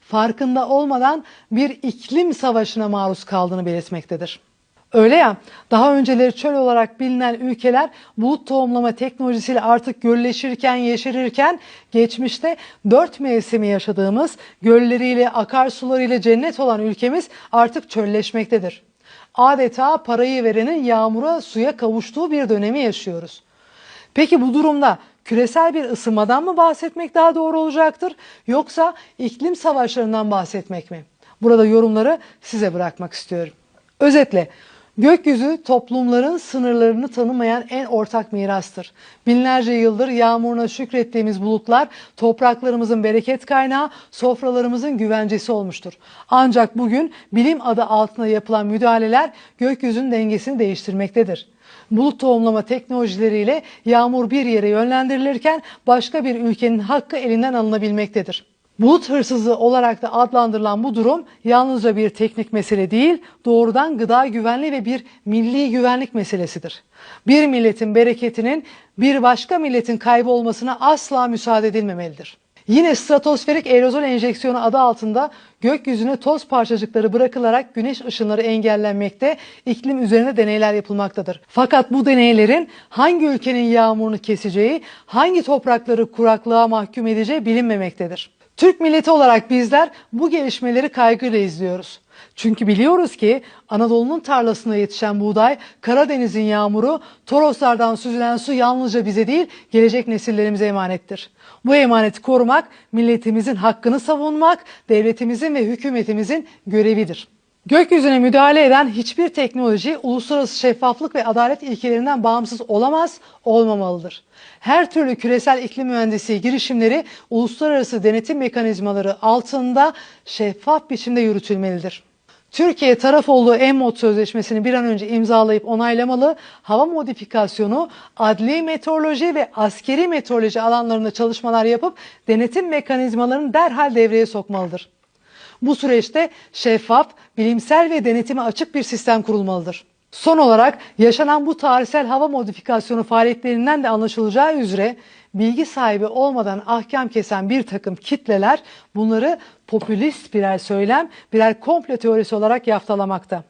farkında olmadan bir iklim savaşına maruz kaldığını belirtmektedir. Öyle ya, daha önceleri çöl olarak bilinen ülkeler bulut tohumlama teknolojisiyle artık gölleşirken, yeşerirken geçmişte dört mevsimi yaşadığımız gölleriyle, akarsularıyla cennet olan ülkemiz artık çölleşmektedir. Adeta parayı verenin yağmura, suya kavuştuğu bir dönemi yaşıyoruz. Peki bu durumda küresel bir ısınmadan mı bahsetmek daha doğru olacaktır yoksa iklim savaşlarından bahsetmek mi? Burada yorumları size bırakmak istiyorum. Özetle gökyüzü toplumların sınırlarını tanımayan en ortak mirastır. Binlerce yıldır yağmuruna şükrettiğimiz bulutlar topraklarımızın bereket kaynağı, sofralarımızın güvencesi olmuştur. Ancak bugün bilim adı altında yapılan müdahaleler gökyüzünün dengesini değiştirmektedir. Bulut tohumlama teknolojileriyle yağmur bir yere yönlendirilirken başka bir ülkenin hakkı elinden alınabilmektedir. Bulut hırsızı olarak da adlandırılan bu durum yalnızca bir teknik mesele değil, doğrudan gıda güvenliği ve bir milli güvenlik meselesidir. Bir milletin bereketinin bir başka milletin kaybolmasına asla müsaade edilmemelidir. Yine stratosferik aerozol enjeksiyonu adı altında gökyüzüne toz parçacıkları bırakılarak güneş ışınları engellenmekte, iklim üzerinde deneyler yapılmaktadır. Fakat bu deneylerin hangi ülkenin yağmurunu keseceği, hangi toprakları kuraklığa mahkum edeceği bilinmemektedir. Türk milleti olarak bizler bu gelişmeleri kaygıyla izliyoruz. Çünkü biliyoruz ki Anadolu'nun tarlasında yetişen buğday, Karadeniz'in yağmuru, Toroslardan süzülen su yalnızca bize değil, gelecek nesillerimize emanettir. Bu emaneti korumak, milletimizin hakkını savunmak, devletimizin ve hükümetimizin görevidir. Gökyüzüne müdahale eden hiçbir teknoloji uluslararası şeffaflık ve adalet ilkelerinden bağımsız olamaz, olmamalıdır. Her türlü küresel iklim mühendisliği girişimleri uluslararası denetim mekanizmaları altında şeffaf biçimde yürütülmelidir. Türkiye taraf olduğu EMMOD sözleşmesini bir an önce imzalayıp onaylamalı, hava modifikasyonu, adli meteoroloji ve askeri meteoroloji alanlarında çalışmalar yapıp denetim mekanizmalarını derhal devreye sokmalıdır. Bu süreçte şeffaf, bilimsel ve denetime açık bir sistem kurulmalıdır. Son olarak yaşanan bu tarihsel hava modifikasyonu faaliyetlerinden de anlaşılacağı üzere bilgi sahibi olmadan ahkam kesen bir takım kitleler bunları popülist birer söylem, birer komplo teorisi olarak yaftalamakta.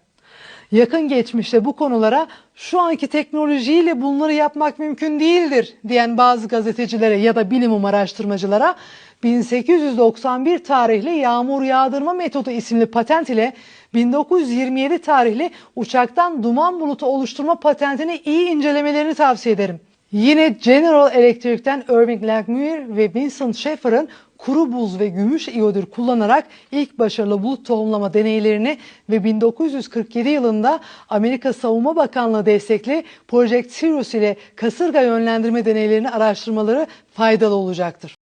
Yakın geçmişte bu konulara şu anki teknolojiyle bunları yapmak mümkün değildir diyen bazı gazetecilere ya da bilimum araştırmacılara 1891 tarihli yağmur yağdırma metodu isimli patent ile 1927 tarihli uçaktan duman bulutu oluşturma patentini iyi incelemelerini tavsiye ederim. Yine General Electric'ten Irving Langmuir ve Vincent Schaeffer'ın kuru buz ve gümüş iyodür kullanarak ilk başarılı bulut tohumlama deneylerini ve 1947 yılında Amerika Savunma Bakanlığı destekli Project Sirius ile kasırga yönlendirme deneylerini araştırmaları faydalı olacaktır.